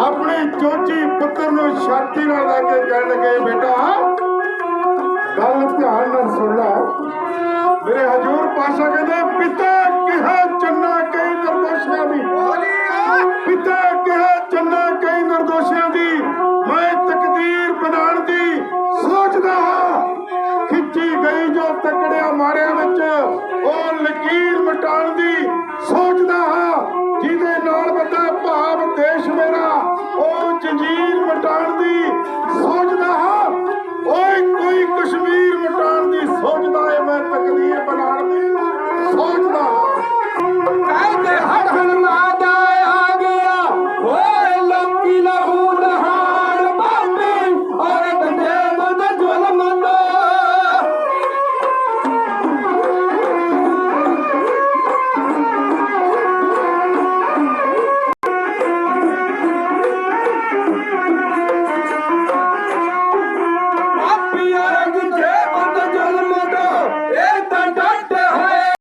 ਆਪਣੇ ਚੋਚੀ ਪੁੱਤਰ ਨੂੰ ਛਾਤੀ ਨਾਲ ਲਾ ਕੇ ਕਹਿਣ ਲੱਗੇ, ਬੇਟਾ, ਗੱਲ ਧਿਆਨ ਨਾਲ ਸੁਣ ਲੈ। ਮੇਰੇ ਹਜੂਰ ਪਾਸ਼ਾ ਕਹਿੰਦੇ, ਪਿਤਾ ਕਿਹਾ ਚੰਨਾ ਕਈ ਨਿਰਦੋਸ਼ਿਆਂ ਦੀ। ਪਿਤਾ ਕਿਹਾ ਚੰਨਾ ਕਈ ਨਿਰਦੋਸ਼ਿਆਂ ਦੀ। ਮੈਂ ਤਕਦੀਰ ਬਣਾਉਣ ਦੀ ਸੋਚਦਾ ਹਾਂ। ਖਿੱਚੀ ਗਈ ਜੋ ਤਕੜਿਆ ਮਾਰਿਆ ਵਿੱਚ, ਉਹ ਲਕੀਰ ਮਟਾਉਣ Christian Jesus. Hallelujah.